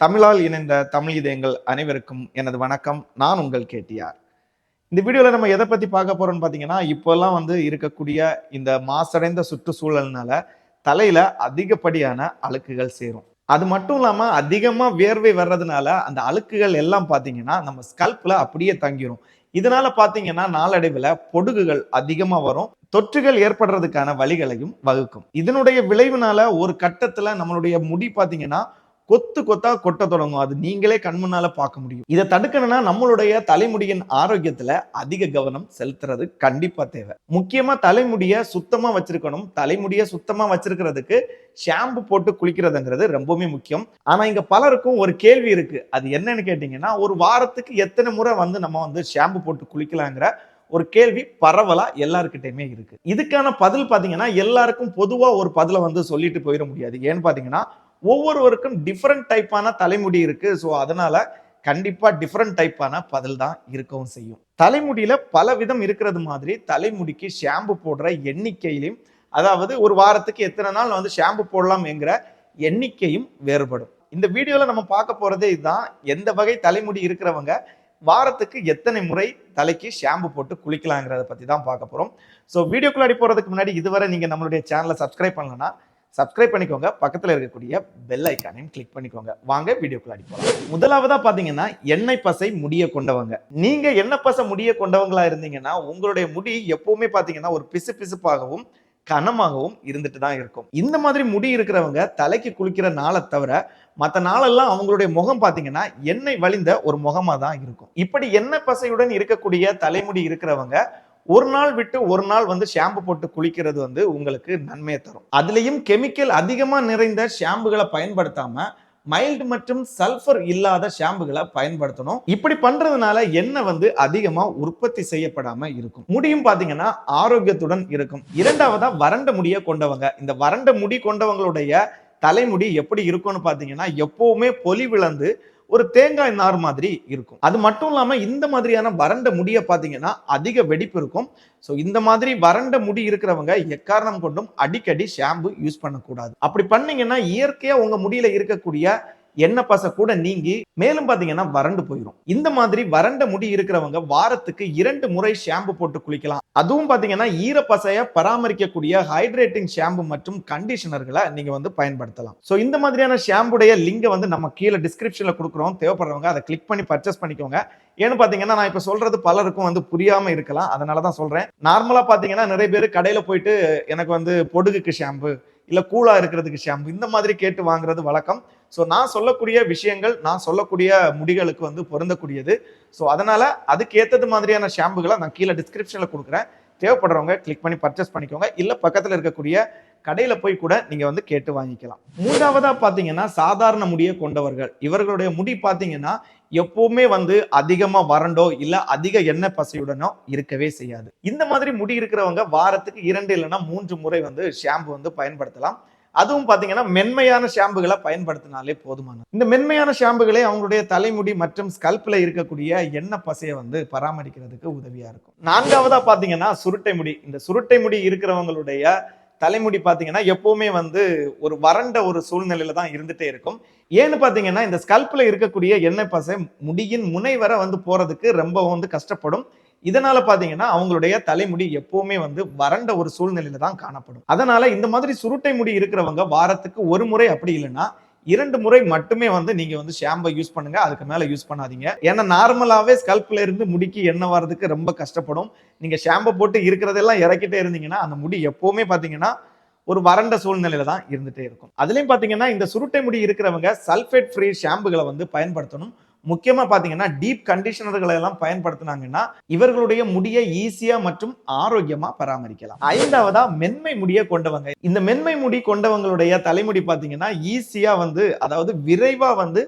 தமிழால் இணைந்த தமிழ் இதயங்கள் அனைவருக்கும் எனது வணக்கம். நான் உங்கள் கேட்டியார் இந்த வீடியோவில் நம்ம எதை பற்றி பார்க்க போகிறோம்னு பார்த்தீங்கன்னா இப்போல்லாம் வந்து இருக்கக்கூடிய இந்த மாசடைந்த சுற்றுச்சூழல்னால தலையில் அதிகப்படியான அழுக்குகள் சேரும். அது மட்டும் இல்லாமல் அதிகமாக வியர்வை வர்றதுனால அந்த அழுக்குகள் எல்லாம் பார்த்தீங்கன்னா நம்ம ஸ்கல்ப்பில் அப்படியே தங்கிரும். இதனால பார்த்தீங்கன்னா நாளடைவில் பொடுகுகள் அதிகமாக வரும். தொற்றுகள் ஏற்படுறதுக்கான வழிகளையும் வகுக்கும். இதனுடைய விளைவுனால ஒரு கட்டத்தில் நம்மளுடைய முடி பார்த்தீங்கன்னா கொத்து கொத்தா கொட்ட தொடங்கும். அது நீங்களே கண்முன்னால பார்க்க முடியும். இதை தடுக்கணும்னா நம்மளுடைய தலைமுடியின் ஆரோக்கியத்துல அதிக கவனம் செலுத்துறது கண்டிப்பா தேவை. முக்கியமா தலைமுடிய சுத்தமா வச்சிருக்கணும். தலைமுடிய சுத்தமா வச்சிருக்கிறதுக்கு ஷாம்பு போட்டு குளிக்கிறதுங்கிறது ரொம்பவுமே முக்கியம். ஆனா இங்க பலருக்கும் ஒரு கேள்வி இருக்கு. அது என்னன்னு கேட்டீங்கன்னா ஒரு வாரத்துக்கு எத்தனை முறை வந்து நம்ம வந்து ஷாம்பு போட்டு குளிக்கலாங்கிற ஒரு கேள்வி பரவலா எல்லாருக்கிட்டையுமே இருக்கு. இதுக்கான பதில் பாத்தீங்கன்னா எல்லாருக்கும் பொதுவா ஒரு பதில வந்து சொல்லிட்டு போயிட முடியாது. ஏன்னு பாத்தீங்கன்னா ஒவ்வொருவருக்கும் டிஃப்ரெண்ட் டைப்பான தலைமுடி இருக்கு. ஸோ அதனால கண்டிப்பா டிஃப்ரெண்ட் டைப்பான பதில் தான் இருக்கவும் செய்யும். தலைமுடியில பல விதம் இருக்கிறது மாதிரி தலைமுடிக்கு ஷாம்பு போடுற எண்ணிக்கையிலும் அதாவது ஒரு வாரத்துக்கு எத்தனை நாள் வந்து ஷாம்பு போடலாம் என்கிற எண்ணிக்கையும் வேறுபடும். இந்த வீடியோல நம்ம பார்க்க போறதே இதுதான். எந்த வகை தலைமுடி இருக்கிறவங்க வாரத்துக்கு எத்தனை முறை தலைக்கு ஷாம்பு போட்டு குளிக்கலாங்கிறத பத்தி தான் பார்க்க போறோம். ஸோ வீடியோக்குள்ளாடி போறதுக்கு முன்னாடி இதுவரை நீங்க நம்மளுடைய சேனலை சப்ஸ்கிரைப் பண்ணலன்னா சப்ஸ்கிரைப் பண்ணிக்கோங்க. பக்கத்தில் இருக்கக்கூடிய பெல் ஐக்கானையும் கிளிக் பண்ணிக்கோங்க. வாங்க வீடியோக்குள்ள அடிப்போம் முதலாவதாக பார்த்தீங்கன்னா எண்ணெய் பசை முடிய கொண்டவங்க. நீங்கள் எண்ணெய் பசை முடிய கொண்டவங்களா இருந்தீங்கன்னா உங்களுடைய முடி எப்பவுமே பார்த்தீங்கன்னா ஒரு பிசு பிசுப்பாகவும் கனமாகவும் இருந்துட்டு தான் இருக்கும். இந்த மாதிரி முடி இருக்கிறவங்க தலைக்கு குளிக்கிற நாளை தவிர மற்ற நாளெல்லாம் அவங்களுடைய முகம் பார்த்தீங்கன்னா எண்ணெய் வழிந்த ஒரு முகமாக தான் இருக்கும். இப்படி எண்ணெய் பசையுடன் இருக்கக்கூடிய தலைமுடி இருக்கிறவங்க ஒரு நாள் விட்டு ஒரு நாள் வந்து ஷாம்பு போட்டு குளிக்கிறது வந்து உங்களுக்கு நன்மையை தரும். அதுலேயும் கெமிக்கல் அதிகமாக நிறைந்த ஷாம்புகளை பயன்படுத்தாம மைல்டு மற்றும் சல்ஃபர் இல்லாத ஷாம்புகளை பயன்படுத்தணும். இப்படி பண்றதுனால எண்ணெய் வந்து அதிகமா உற்பத்தி செய்யப்படாம இருக்கும். முடியும் பாத்தீங்கன்னா ஆரோக்கியத்துடன் இருக்கும். இரண்டாவதா வறண்ட முடிய கொண்டவங்க. இந்த வறண்ட முடி கொண்டவங்களுடைய தலைமுடி எப்படி இருக்கும்னு பாத்தீங்கன்னா எப்பவுமே பொலிவிழந்து ஒரு தேங்காய் நார் மாதிரி இருக்கும். அது மட்டும் இல்லாமல் இந்த மாதிரியான வறண்ட முடியை பார்த்தீங்கன்னா அதிக வெடிப்பு இருக்கும். ஸோ இந்த மாதிரி வறண்ட முடி இருக்கிறவங்க எக்காரணம் கொண்டும் அடிக்கடி ஷாம்பு யூஸ் பண்ணக்கூடாது. அப்படி பண்ணீங்கன்னா இயற்கையாக உங்கள் முடியில இருக்கக்கூடிய எண்ணெய் பசை கூட நீங்கி மேலும் பாத்தீங்கன்னா வறண்டு போயிடும் இந்த மாதிரி வறண்ட முடி இருக்கிறவங்க வாரத்துக்கு இரண்டு முறை ஷாம்பு போட்டு குளிக்கலாம். அதுவும் பாத்தீங்கன்னா ஈரப்பசைய பராமரிக்கக்கூடிய ஹைட்ரேட்டிங் ஷாம்பு மற்றும் கண்டிஷனர்களை நீங்க வந்து பயன்படுத்தலாம். ஸோ இந்த மாதிரியான ஷாம்புடைய லிங்கை வந்து நம்ம கீழே டிஸ்கிரிப்ஷன்ல கொடுக்குறோம். தேவைப்படுறவங்க அதை கிளிக் பண்ணி பர்ச்சேஸ் பண்ணிக்கோங்க. ஏன்னு பாத்தீங்கன்னா நான் இப்ப சொல்றது பலருக்கும் வந்து புரியாம இருக்கலாம். அதனால தான் சொல்றேன். நார்மலா பாத்தீங்கன்னா நிறைய பேர் கடையில போயிட்டு எனக்கு வந்து பொடுகுக்கு ஷாம்பு இல்ல கூலா இருக்கிறதுக்கு ஷாம்பு இந்த மாதிரி கேட்டு வாங்குறது வழக்கம். ஸோ நான் சொல்லக்கூடிய விஷயங்கள் நான் சொல்லக்கூடிய முடிகளுக்கு வந்து பொருந்தக்கூடியது. ஸோ அதனால் அதுக்கு ஏற்றது மாதிரியான ஷாம்புகளை நான் கீழே டிஸ்கிரிப்ஷனில் கொடுக்குறேன். தேவைப்படுறவங்க கிளிக் பண்ணி பர்ச்சேஸ் பண்ணிக்கோங்க. இல்லை பக்கத்தில் இருக்கக்கூடிய கடையில் போய் கூட நீங்கள் வந்து கேட்டு வாங்கிக்கலாம். மூன்றாவதாக பார்த்தீங்கன்னா சாதாரண முடியை கொண்டவர்கள். இவர்களுடைய முடி பார்த்தீங்கன்னா எப்பவுமே வந்து அதிகமாக வறண்டோ இல்லை அதிக எண்ணெய் பசையுடனோ இருக்கவே செய்யாது. இந்த மாதிரி முடி இருக்கிறவங்க வாரத்துக்கு இரண்டு இல்லைன்னா மூன்று முறை வந்து ஷாம்பு வந்து பயன்படுத்தலாம். அதுவும் பார்த்தீங்கன்னா மென்மையான ஷாம்புகளை பயன்படுத்தினாலே போதுமானது. இந்த மென்மையான ஷாம்புகளே அவங்களுடைய தலைமுடி மற்றும் ஸ்கல்ப்ல இருக்கக்கூடிய எண்ணெய் பசையை வந்து பராமரிக்கிறதுக்கு உதவியா இருக்கும். நான்காவதாக பாத்தீங்கன்னா சுருட்டை முடி. இந்த சுருட்டை முடி இருக்கிறவங்களுடைய தலைமுடி பார்த்தீங்கன்னா எப்பவுமே வந்து ஒரு வறண்ட ஒரு சூழ்நிலையில தான் இருந்துட்டே இருக்கும். ஏன்னு பார்த்தீங்கன்னா இந்த ஸ்கல்ப்ல இருக்கக்கூடிய எண்ணெய் பசை முடியின் முனை வரை வந்து போறதுக்கு ரொம்ப வந்து கஷ்டப்படும். இதனால பாத்தீங்கன்னா அவங்களுடைய தலைமுடி எப்பவுமே வந்து வறண்ட ஒரு சூழ்நிலையில தான் காணப்படும். அதனால இந்த மாதிரி சுருட்டை முடி இருக்கிறவங்க வாரத்துக்கு ஒரு முறை அப்படி இல்லைன்னா இரண்டு முறை மட்டுமே வந்து நீங்க வந்து ஷாம்பை யூஸ் பண்ணுங்க. அதுக்கு மேல யூஸ் பண்ணாதீங்க. ஏன்னா நார்மலாவே ஸ்கல்ப்ல இருந்து முடிக்கு எண்ணெய் வர்றதுக்கு ரொம்ப கஷ்டப்படும். நீங்க ஷாம்பை போட்டு இருக்கிறதெல்லாம் இறக்கிட்டே இருந்தீங்கன்னா அந்த முடி எப்பவுமே பாத்தீங்கன்னா ஒரு வறண்ட சூழ்நிலையில தான் இருந்துட்டே இருக்கும். அதுலயும் பாத்தீங்கன்னா இந்த சுருட்டை முடி இருக்கிறவங்க சல்ஃபேட் ஃப்ரீ ஷாம்புகளை வந்து பயன்படுத்தணும். முக்கியமாக பார்த்தீங்கன்னா டீப் கண்டிஷனர்களை எல்லாம் பயன்படுத்தினாங்கன்னா இவர்களுடைய முடியை ஈஸியாக மற்றும் ஆரோக்கியமாக பராமரிக்கலாம். ஐந்தாவதா மென்மை முடியை கொண்டவங்க. இந்த மென்மை முடி கொண்டவங்களுடைய தலைமுடி பார்த்தீங்கன்னா ஈஸியாக வந்து அதாவது விரைவாக வந்து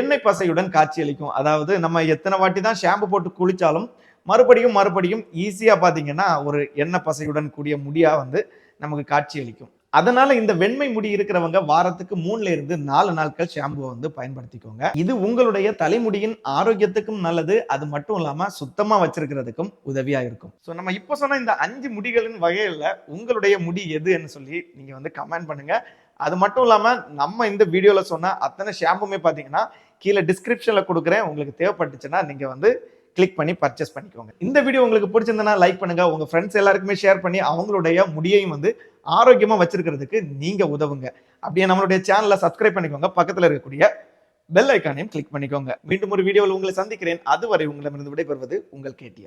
எண்ணெய் பசையுடன் காட்சியளிக்கும். அதாவது நம்ம எத்தனை வாட்டி தான் ஷாம்பு போட்டு குளிச்சாலும் மறுபடியும் மறுபடியும் ஈஸியாக பார்த்தீங்கன்னா ஒரு எண்ணெய் பசையுடன் கூடிய முடியாக வந்து நமக்கு காட்சியளிக்கும். அதனால இந்த வெண்மை முடி இருக்கிறவங்க வாரத்துக்கு மூணுல இருந்து நாலு நாட்கள் ஷாம்புவை வந்து பயன்படுத்திக்கோங்க. இது உங்களுடைய தலைமுடியின் ஆரோக்கியத்துக்கும் நல்லது. அது மட்டும் இல்லாம சுத்தமா வச்சிருக்கிறதுக்கும் உதவியா இருக்கும். ஸோ நம்ம இப்போ சொன்ன இந்த அஞ்சு முடிகளின் வகையில உங்களுடைய முடி எதுன்னு சொல்லி நீங்க வந்து கமெண்ட் பண்ணுங்க. அது மட்டும் இல்லாம நம்ம இந்த வீடியோல சொன்ன அத்தனை ஷாம்புமே பாத்தீங்கன்னா கீழே டிஸ்கிரிப்ஷன்ல கொடுக்குறேன். உங்களுக்கு தேவைப்பட்டுச்சுன்னா நீங்க வந்து கிளிக் பண்ணி பர்ச்சேஸ் பண்ணிக்கோங்க. இந்த வீடியோ உங்களுக்கு பிடிச்சிருந்தனா லைக் பண்ணுங்க. உங்க ஃப்ரெண்ட்ஸ் எல்லாருக்குமே ஷேர் பண்ணி அவங்களுடைய முடியையும் வந்து ஆரோக்கியமா வச்சிருக்கிறதுக்கு நீங்க உதவுங்க. அப்படியே நம்மளுடைய சேனலை சப்ஸ்கிரைப் பண்ணிக்கோங்க. பக்கத்துல இருக்கக்கூடிய பெல் ஐக்கானையும் கிளிக் பண்ணிக்கோங்க. மீண்டும் ஒரு வீடியோவில் உங்களை சந்திக்கிறேன். அதுவரை உங்களிடமிருந்து விடைபெறுவது உங்கள் கேட்டியா?